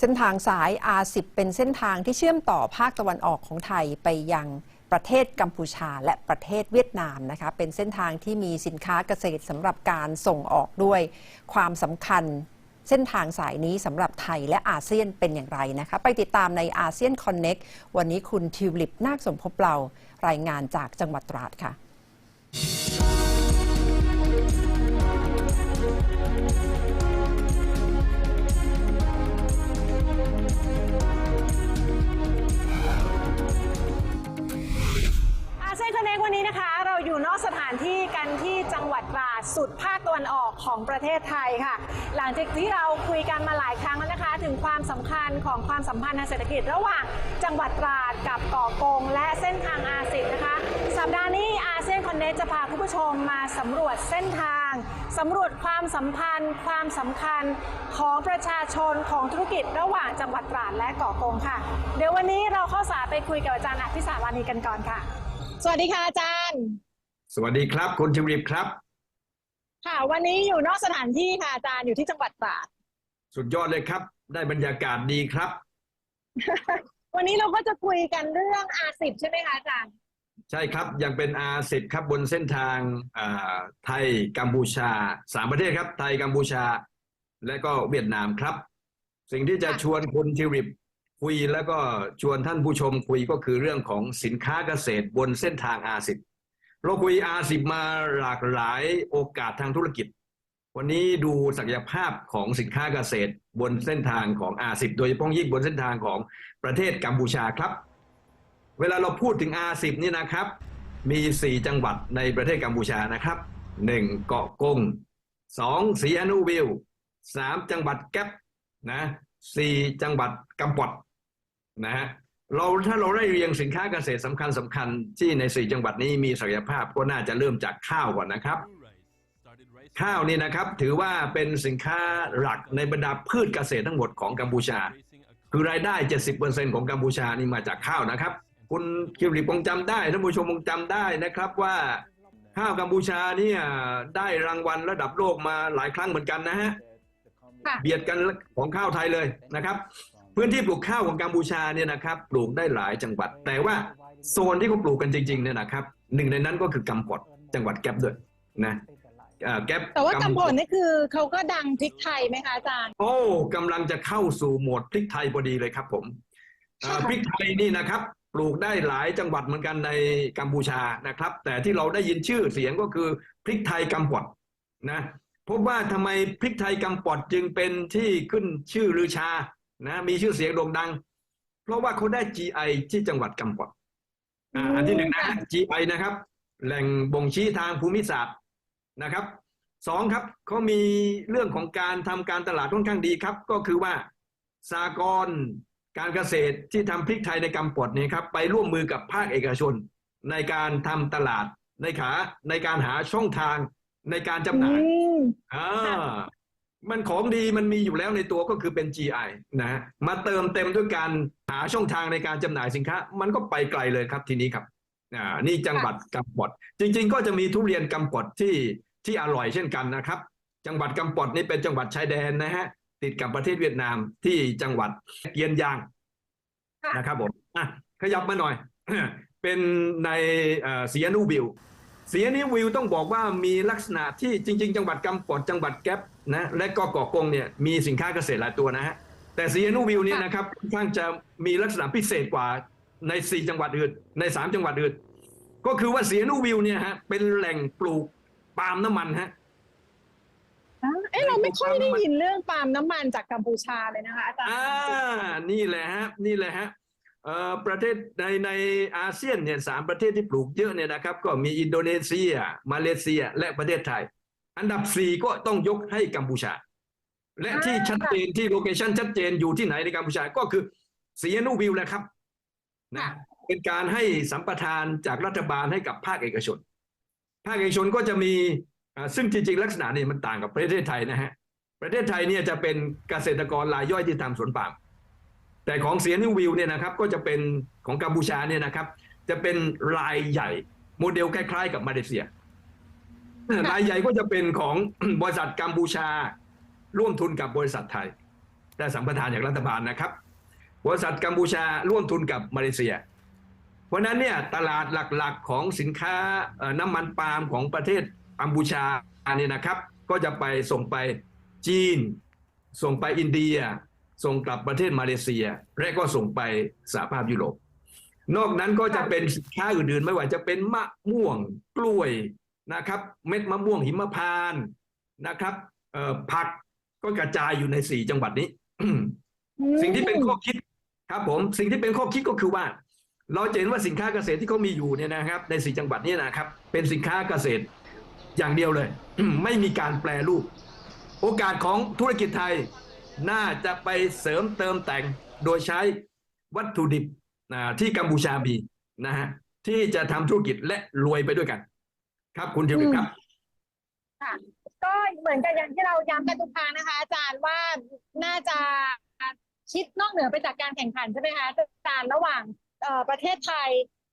เส้นทางสาย R10 เป็นเส้นทางที่เชื่อมต่อภาคตะวันออกของไทยไปยังประเทศกัมพูชาและประเทศเวียดนามนะคะเป็นเส้นทางที่มีสินค้าเกษตรสำหรับการส่งออกด้วยความสำคัญเส้นทางสายนี้สำหรับไทยและอาเซียนเป็นอย่างไรนะคะ ไปติดตามในอาเซียนคอนเน็กวันนี้คุณทิวลิปนาคสมภพเรารายงานจากจังหวัดตราดค่ะ ดภาคตะวันออกของประเทศไทยค่ะ หลังจากที่เราคุยกันมาหลายครั้งแล้วนะคะ ถึงความสำคัญของความสัมพันธ์ทางเศรษฐกิจ ระหว่างจังหวัดตราดกับเกาะกง และเส้นทางอาสิบนนะคะ สัปดาห์นี้อาเซียนคอนเนคจะพาคุณผู้ชมมาสำรวจเส้นทางสำรวจความสัมพันธ์ ความสำคัญของประชาชนของธุรกิจระหว่างจังหวัดตราดและเกาะกงค่ะ เดี๋ยววันนี้เราเข้าสายไปคุยกับอาจารย์อภิสารวานีกันก่อนค่ะ สวัสดีค่ะอาจารย์ สวัสดีครับคุณทิวริปครับ ค่ะ วันนี้อยู่นอกสถานที่ค่ะอาจารย์อยู่ที่จังหวัดตราดสุดยอดเลยครับ ได้บรรยากาศดีครับ วันนี้เราก็จะคุยกันเรื่องอาสิบใช่ไหมคะอาจารย์ ใช่ครับยังเป็น R10 ครับบนเส้นทางอ่าไทยกัมพูชาสามประเทศครับ ไทยกัมพูชา และก็เวียดนามครับ สิ่งที่จะค่ะชวนคุณทิวริปคุยแล้วก็ชวนท่านผู้ชมคุยก็คือเรื่องของสินค้าเกษตรบนเส้นทาง R10 เราคุย R10 มาหลากหลายโอกาสทางธุรกิจ วันนี้ดูศักยภาพของสินค้าเกษตรบนเส้นทางของ R10 โดยเฉพาะยิ่งบนเส้นทางของประเทศกัมพูชาครับ เวลาเราพูดถึง R10 นี่นะครับ มี 4 จังหวัดในประเทศกัมพูชานะครับ 1. เกาะกง 2. สีอนุวิว 3. จังหวัดแก๊ปนะ 4. จังหวัดกัมปอดนะฮะ เราถ้าเราได้เรียงสินค้าเกษตรสำคัญสำคัญที่ใน4จังหวัดนี้มีศักยภาพก็น่าจะเริ่มจากข้าวก่อนนะครับ ข้าวนี่นะครับถือว่าเป็นสินค้าหลักในบรรดาพืชเกษตรทั้งหมดของกัมพูชา คือรายได้ 70%ของกัมพูชานี่มาจากข้าวนะครับ คุณคิวริคงจำได้ท่านผู้ชมคงจำได้นะครับว่า ข้าวกัมพูชาเนี่ยได้รางวัลระดับโลกมาหลายครั้งเหมือนกันนะฮะค่ะเบียดกันของข้าวไทยเลยนะครับ พื้นที่ปลูกข้าวของกัมพูชาเนี่ยนะครับปลูกได้หลายจังหวัด แต่ว่าโซนที่เขาปลูกกันจริงๆเนี่ยนะครับหนึ่งในนั้นก็คือกัมปอดจังหวัดแก๊ปด้วยนะเอ่อแก๊ปแต่ว่ากำผปอลดนี่คือเขาก็ดังพริกไทยไหมคะอาจารย์ โอ้กำลังจะเข้าสู่โหมดพริกไทยพอดีเลยครับผมเอ่อค่ะพริกไทยนี่นะครับปลูกได้หลายจังหวัดเหมือนกันในกัมพูชานะครับ แต่ที่เราได้ยินชื่อเสียงก็คือพริกไทยกัมปอดนะพบว่าทำไมพริกไทยกัมปอดจึงเป็นที่ขึ้นชื่อลือชา นะมีชื่อเสียงโด่งดัง เพราะว่าเขาได้ GI ที่จังหวัดกัมปอดอ่าอันที่หนึ่งนะค่ะ GI นะครับ แหล่งบ่งชี้ทางภูมิศาสตร์นะครับสองครับเขามีเรื่องของการทำการตลาดค่อนข้างดีครับ ก็คือว่าสากรณ์การเกษตรที่ทำพริกไทยในกำปดเนี่ยครับไปร่วมมือกับภาคเอกชน ในการทำตลาดในขาในการหาช่องทางในการจำหน่ายอืมอ่าค่ะ มันของดีมันมีอยู่แล้วในตัวก็คือเป็น GI นะฮะมาเติมเต็มด้วยการหาช่องทางในการจำหน่ายสินค้า มันก็ไปไกลเลยครับทีนี้ครับอ่านี่จังหวัดกำปอดจริง ๆ ก็จะมีทุเรียนกำปอดที่ที่อร่อยเช่นกันนะครับ จังหวัดกำปอดนี่เป็นจังหวัดชายแดนนะฮะติดกับประเทศเวียดนามที่จังหวัดเกียนยางค่ะนะครับผมอะขยับมาหน่อย เป็นในเอ่อสียนูวิ วสียนูวิวต้องบอกว่ามีลักษณะที่จริง ๆ จังหวัดกำปอดจังหวัดแก๊ปนะและก็เกาะกงเนี่ยมีสินค้าเกษตรหลายตัวนะฮะแต่สียนูวิวเนี่ยนะครับค่อนข้างจะมีลักษณะพิเศษกว่าในสี่จังหวัดอื่นในสามจังหวัดอื่นก็คือว่าเสียนูวิวเนี่ยฮะเป็นแหล่งปลูกปาล์มน้ำมันฮะอ่าเอ๊ะเราไม่ค่อยได้ยินเรื่องปาล์มน้ำมันจากกัมพูชาเลยนะคะอาจารย์อ่านี่แหละฮะนี่แหละฮะเอ่อ ประเทศในในอาเซียนเนี่ยสามประเทศที่ปลูกเยอะเนี่ยนะครับ ก็มีอินโดนีเซีย มาเลเซียและประเทศไทย อันดับสี่ก็ต้องยกให้กัมพูชา และที่ชัดเจนที่โลเคชันชัดเจนอยู่ที่ไหนในกัมพูชาก็คือสีนูวิวแหละครับนะเป็นการให้สัมปทานจากรัฐบาลให้กับภาคเอกชน ภาคเอกชนก็จะมีอ่าซึ่งจริงๆลักษณะนี่มันต่างกับประเทศไทยนะฮะประเทศไทยเนี่ยจะเป็นเกษตรกรรายย่อยที่ทำสวนปาล์ม แต่ของเสียนิววิวเนี่ยนะครับก็จะเป็นของกัมพูชาเนี่ยนะครับจะเป็นรายใหญ่โมเดลคล้ายๆ กับมาเลเซีย รายใหญ่ก็จะเป็นของบริษัทกัมพูชา ร่วมทุนกับบริษัทไทยได้สัมปทานจากรัฐบาลนะครับ บริษัทกัมพูชาร่วมทุนกับมาเลเซีย เพราะฉะนั้นเนี่ยตลาดหลักๆของสินค้าเอ่อน้ำมันปาล์มของประเทศกัมพูชาเนี่ยนะครับ ก็จะไปส่งไปจีน ส่งไปอินเดีย ส่งกลับประเทศมาเลเซีย และก็ส่งไปสหภาพยุโรป นอกนั้นก็จะเป็นสินค้าอื่นๆ ไม่ว่าจะเป็นมะม่วงกล้วยนะครับ เม็ดมะม่วงหิมพานต์นะครับเอ่อผักก็กระจายอยู่ในสี่จังหวัดนี้ สิ่งที่เป็นข้อคิดครับผมสิ่งที่เป็นข้อคิดก็คือว่า เราจะเห็นว่าสินค้าเกษตรที่เขามีอยู่เนี่ยนะครับ ในสี่จังหวัดนี้นะครับ เป็นสินค้าเกษตรอย่างเดียวเลย ไม่มีการแปลรูป โอกาสของธุรกิจไทย น่าจะไปเสริมเติมแต่งโดยใช้วัตถุดิบที่กัมพูชามีนะฮะที่จะทำธุรกิจและรวยไปด้วยกัน ครับคุณทิวลิปครับค่ะก็เหมือนกับอย่างที่เราย้ำกันทุกครั้งนะคะ อาจารย์ว่าน่าจะคิดนอกเหนือไปจากการแข่งขันใช่ไหมคะอาจารย์ระหว่างประเทศไทย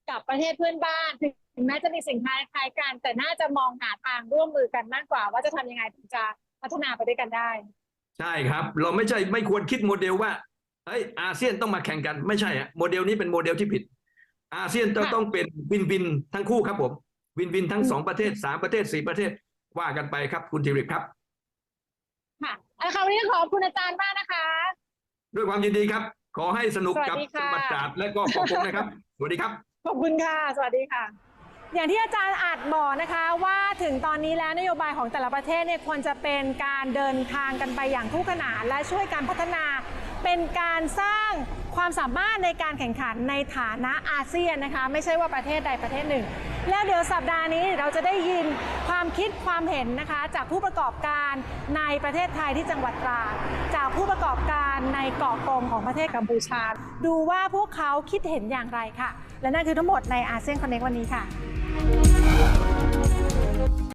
กับประเทศเพื่อนบ้านถึงแม้จะมีสินค้าคล้ายกัน แต่น่าจะมองหาทางร่วมมือกันมากกว่า ว่าจะทำยังไงถึงจะพัฒนาไปด้วยกันได้ ใช่ครับ เราไม่ใช่ไม่ควรคิดโมเดลว่าเฮ้ยอาเซียนต้องมาแข่งกันไม่ใช่อะโมเดลนี้เป็นโมเดลที่ผิด อาเซียนจะค่ะต้องเป็นวินวินทั้งคู่ครับผม วินวินทั้งสองประเทศสามประเทศสี่ประเทศว่ากันไปครับ คุณทิริปครับ ค่ะเอาละค่ะวันนี้ขอบคุณอาจารย์มากนะคะ ด้วยความยินดีครับ ขอให้สนุกกับสวัสดีจัค่ะงหวัดตราดและก็ขอบคุณนะครับ สวัสดีครับ ขอบคุณค่ะ สวัสดีค่ะ อย่างที่อาจารย์อาจบอกนะคะว่าถึงตอนนี้แล้วนโยบายของแต่ละประเทศเนี่ยควรจะเป็นการเดินทางกันไปอย่างคู่ขนานและช่วยการพัฒนา เป็นการสร้างความสามารถในการแข่งขันในฐานะอาเซียนนะคะไม่ใช่ว่าประเทศใดประเทศหนึ่ง แล้วเดี๋ยวสัปดาห์นี้เราจะได้ยินความคิดความเห็นนะคะ จากผู้ประกอบการในประเทศไทยที่จังหวัดตราดจากผู้ประกอบการในเกาะกงของประเทศกัมพูชา ดูว่าพวกเขาคิดเห็นอย่างไรค่ะ และนั่นคือทั้งหมดในอาเซียนคอนเน c t วันนี้ค่ะ